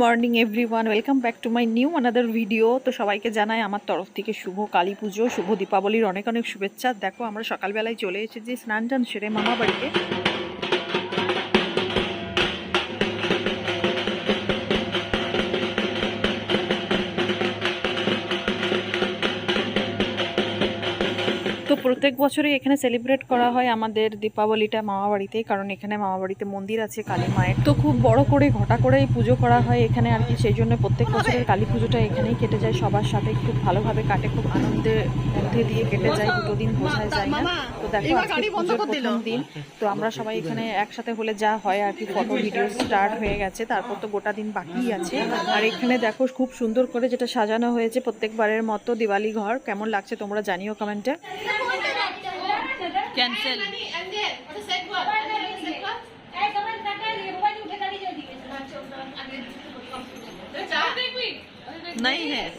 Morning, everyone. Welcome back to my new another video. তো সবাইকে জানাই আমার তরফ থেকে শুভ কালী পুজো, শুভ দীপাবলির অনেক অনেক শুভেচ্ছা। দেখো, আমরা সকালবেলায় চলে এসেছি স্নান টান সেরে মামা বাড়িতে প্রত্যেক বছরই এখানে সেলিব্রেট করা হয় আমাদের দীপাবলিটা মামা বাড়িতে কারণ এখানে মামা বাড়িতে মন্দির আছে কালী মায়ের। তো খুব বড় করে ঘটা করেই পুজো করা হয় এখানে আর কি সেই জন্য প্রত্যেক বছরের কালী পুজোটা এখানেই কেটে যায় সবার সাথে খুব ভালোভাবে কাটে খুব আনন্দের মধ্যে দিয়ে কেটে যায় দুটো দিন বোঝা যায় না। তো দেখো আজকে পুজোর প্রথম দিন তো আমরা সবাই এখানে একসাথে হলে যা হয় আর কি ফটো ভিডিও স্টার্ট হয়ে গেছে তারপর তো গোটা দিন বাকি আছে। আর এখানে দেখো খুব সুন্দর করে যেটা সাজানো হয়েছে প্রত্যেকবারের মতো দিওয়ালি ঘর কেমন লাগছে তোমরা জানিও কমেন্টে ক্যান্সেল নাই হ্যাঁ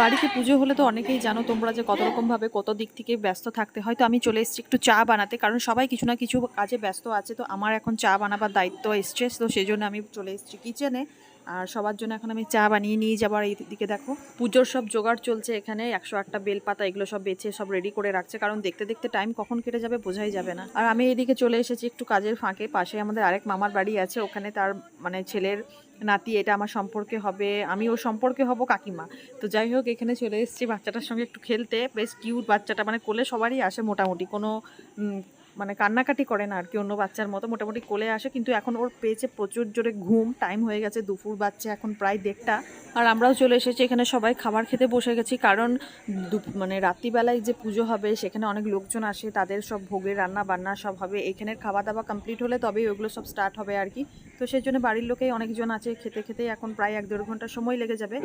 বাড়িতে পুজো হলে তো অনেকেই জানো তোমরা যে কত রকম ভাবে কত দিক থেকে ব্যস্ত থাকতে হয়। তো আমি চলে এসেছি একটু চা বানাতে কারণ সবাই কিছু না কিছু কাজে ব্যস্ত আছে। তো আমার এখন চা বানাবার দায়িত্ব এসছে। তো সেই জন্য আমি চলে এসেছি কিচেনে আর সবার জন্য এখন আমি চা বানিয়ে নিয়ে যাবার এই দিকে দেখো, পুজোর সব জোগাড় চলছে এখানে, একশো একটা বেলপাতা এগুলো সব বেছে, সব রেডি করে রাখছে। কারণ দেখতে দেখতে টাইম কখন কেটে যাবে বোঝাই যাবে না। আর আমি এদিকে চলে এসেছি একটু কাজের ফাঁকে, পাশে আমাদের আরেক মামার বাড়ি আছে, ওখানে তার মানে ছেলের নাতি, এটা আমার সম্পর্কে হবে, আমি ওর সম্পর্কে হব কাকিমা। তো যাই হোক, এখানে চলে এসেছি বাচ্চাটার সঙ্গে একটু খেলতে। বেশ কিউট বাচ্চাটা মানে কোলে সবারই আসে মোটামুটি, কোনো মানে কান্নাকাটি করে না আর কি, অন্য বাচ্চার মতো মোটামুটি কোলে আসে। কিন্তু এখন ওর পেয়েছে প্রচুর জোরে ঘুম টাইম হয়ে গেছে দুপুর বাচ্চা এখন প্রায় দেড়টা। আর আমরাও চলে এসেছি, এখানে সবাই খাবার খেতে বসে গেছি, কারণ মানে রাত্রিবেলায় যে পুজো হবে, সেখানে অনেক লোকজন আসে, তাদের সব ভোগের রান্না বান্না সব হবে, এখানের খাওয়া দাওয়া কমপ্লিট হলে তবেই ওগুলো সব স্টার্ট হবে আর কি। তো সেই জন্য বাড়ির লোকেই অনেকজন আছে, খেতে খেতে এখন প্রায় এক দেড় ঘণ্টা সময় লেগে যাবে।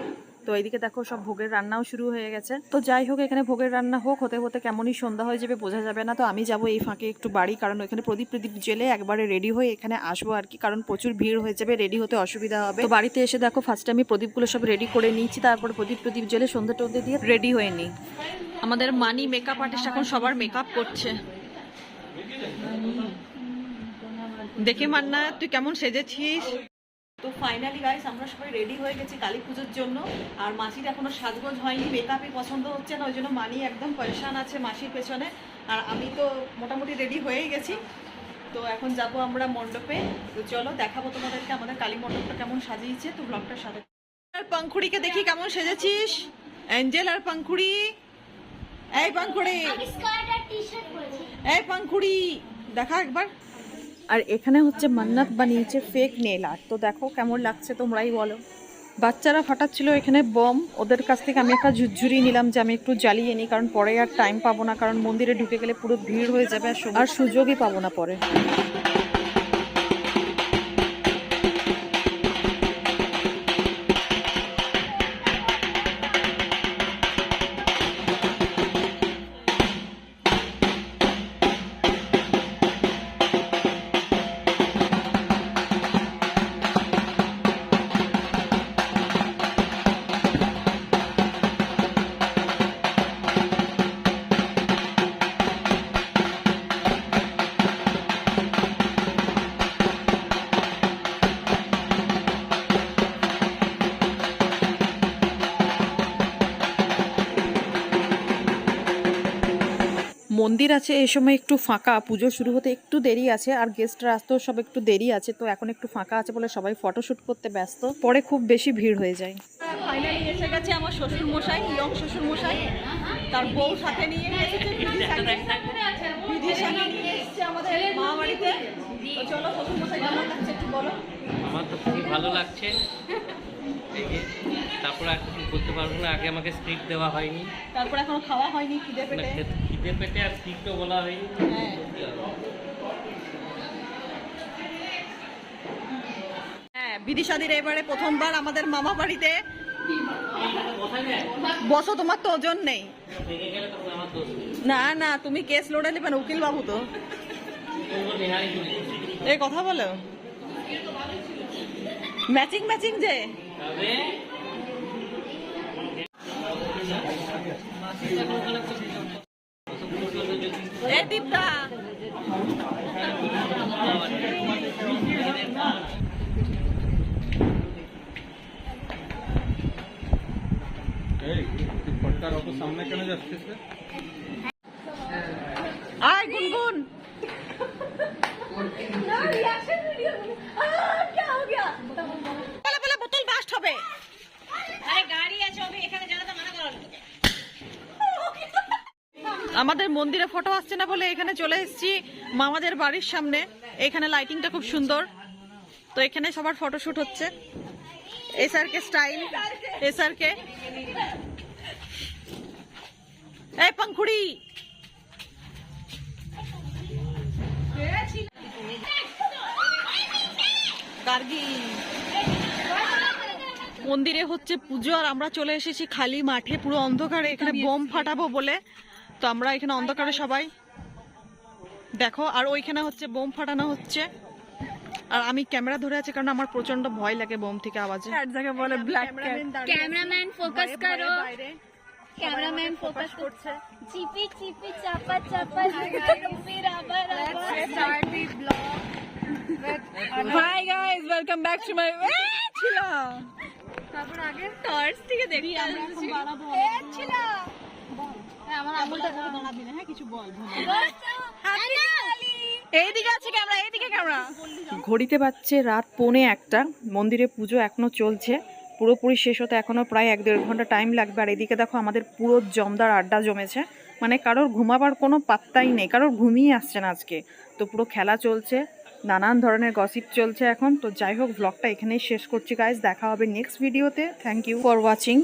তো এইদিকে দেখো সব ভোগের রান্নাও শুরু হয়ে গেছে। তো যাই হোক, এখানে ভোগের রান্না হোক, হতে হতে কেমনই সন্ধ্যা হয়ে যাবে, বোঝা যাবে না। তো আমি যাব এই ফাঁকে একটু বাড়ি, কারণ এখানে প্রদীপ প্রদীপ জেলে একবারে রেডি হয়ে এখানে আসব আর কি, কারণ প্রচুর ভিড় হয়ে যাবে রেডি হতে অসুবিধা হবে। তো বাড়িতে এসে দেখো ফার্স্টে আমি প্রদীপগুলো সব রেডি করে নিয়েছি। তারপরে প্রদীপ প্রদীপ জেলে সন্ধ্যা টন্ধে দিয়ে রেডি হয়ে নিই। আমাদের মানি মেকআপ আর্টিস্ট এখন সবার মেকআপ করছে। দেখে মান্না, তুই কেমন সেজেছিস? তো ফাইনালি গাইস আমরা সবাই রেডি হয়ে গেছি কালী পুজোর জন্য। আর মাসির এখনও সাজগোজ হয়নি মেকআপই পছন্দ হচ্ছে না, ওই জন্য মানি একদম পরেশান আছে মাসির পেছনে। আর আমি তো মোটামুটি রেডি হয়েই গেছি। তো এখন যাব আমরা মণ্ডপে। তো চলো দেখাবো তোমাদেরকে আমাদের কালী মণ্ডপটা কেমন সাজিয়েছে। তো ব্লগটার সাথে আর পাংখুড়িকে দেখি কেমন সেজেছিস? অ্যাঞ্জেল আর পাংখুড়ি। এই পাংখুড়ি। এই পাংখুড়ি। দেখা একবার। আর এখানে হচ্ছে মান্নাত বানিয়েছে ফেক নেল আর্ট তো দেখো কেমন লাগছে তোমরাই বলো। বাচ্চারা ফাটাচ্ছিল এখানে বম। ওদের কাছ থেকে আমি একটা ঝুরঝুরি নিলাম যে আমি একটু জ্বালিয়ে নিই, কারণ পরে আর টাইম পাবো না, কারণ মন্দিরে ঢুকে গেলে পুরো ভিড় হয়ে যাবে আর আর সুযোগই পাবো না পরে। মন্দির আছে এই সময় একটু ফাঁকা পুজো শুরু হতে একটু দেরি আছে আর গেস্টরা আসতেও সব একটু দেরি আছে তো এখন একটু ফাঁকা আছে বলে সবাই ফটোশুট করতে ব্যস্ত। পরে খুব বেশি ভিড় হয়ে যায়। ফাইনালি এসে গেছে আমার শ্বশুর মশাই ইয়ং শ্বশুর মশাই তার বউ সাথে নিয়ে এসেছে এসেছে আমাদের মা বাড়িতে। চলো শ্বশুর মশাই কেমন লাগছে একটু বলো? আমার তো খুবই ভালো লাগছে। তারপর আর কিছু বলতে পারব না আগে আমাকে স্ক্রিপ্ট দেওয়া হয়নি। তারপর এখনও খাওয়া হয়নি খিদে পেটে। খিদে পেটে আর স্ক্রিপ্টও বলা হয়নি হ্যাঁ হ্যাঁ বিদিশাদির এবারে প্রথমবার আমাদের মামা বাড়িতে বসো তোমার তো ওজন নেই। না না তুমি কেস লড়ে নেবেন উকিল বাবু তো। এই কথা বলো ম্যাচিং ম্যাচিং যে সামনে কেন যাচ্ছে আয় বোতল বাস্ট হবে। আরে গাড়ি আছে আমাদের মন্দিরে ফটো আসছে না বলে এখানে চলে এসেছি মামাদের বাড়ির সামনে। এখানে লাইটিংটা খুব সুন্দর। তো এখানে সবার ফটোশুট হচ্ছে। এসআরকে স্টাইল এসআরকে এই পাংখুড়ি! মন্দিরে হচ্ছে পুজো আর আমরা চলে এসেছি খালি মাঠে। পুরো অন্ধকারে এখানে বোম ফাটাবো বলে। তো আমরা এখানে অন্ধকারে সবাই। দেখো আর ওইখানে হচ্ছে বোম ফাটানো হচ্ছে। আর আমি ক্যামেরা ধরে আছি কারণ আমার প্রচণ্ড ভয় লাগে বোম থেকে আওয়াজে। আর যাকে বলে ব্ল্যাক ক্যামেরাম্যান ফোকাস করো। ক্যামেরাম্যান ফোকাস করছে। চিপি চিপি চাপা চাপা রাবা রাবা start the blog hi guys welcome back to my ছিলা তারপর আগে টর্চ থেকে দেখি আমরা খুব আমি বানাবো ছিলা হ্যাঁ ক্যামেরা ঘড়িতে বাজছে রাত পৌনে একটা, মন্দিরে পুজো এখনও চলছে। পুরোপুরি শেষ হতে এখনও প্রায় এক দেড় ঘণ্টা টাইম লাগবে। আর এদিকে দেখো আমাদের পুরো জমদার আড্ডা জমেছে। মানে কারোর ঘুমাবার কোনো পাত্তাই নেই, কারোর ঘুমিয়ে আসছে না আজকে। তো পুরো খেলা চলছে, নানান ধরনের গসিপ চলছে এখন। তো যাই হোক ব্লগটা এখানেই শেষ করছি গাইজ দেখা হবে নেক্সট ভিডিওতে থ্যাংক ইউ ফর ওয়াচিং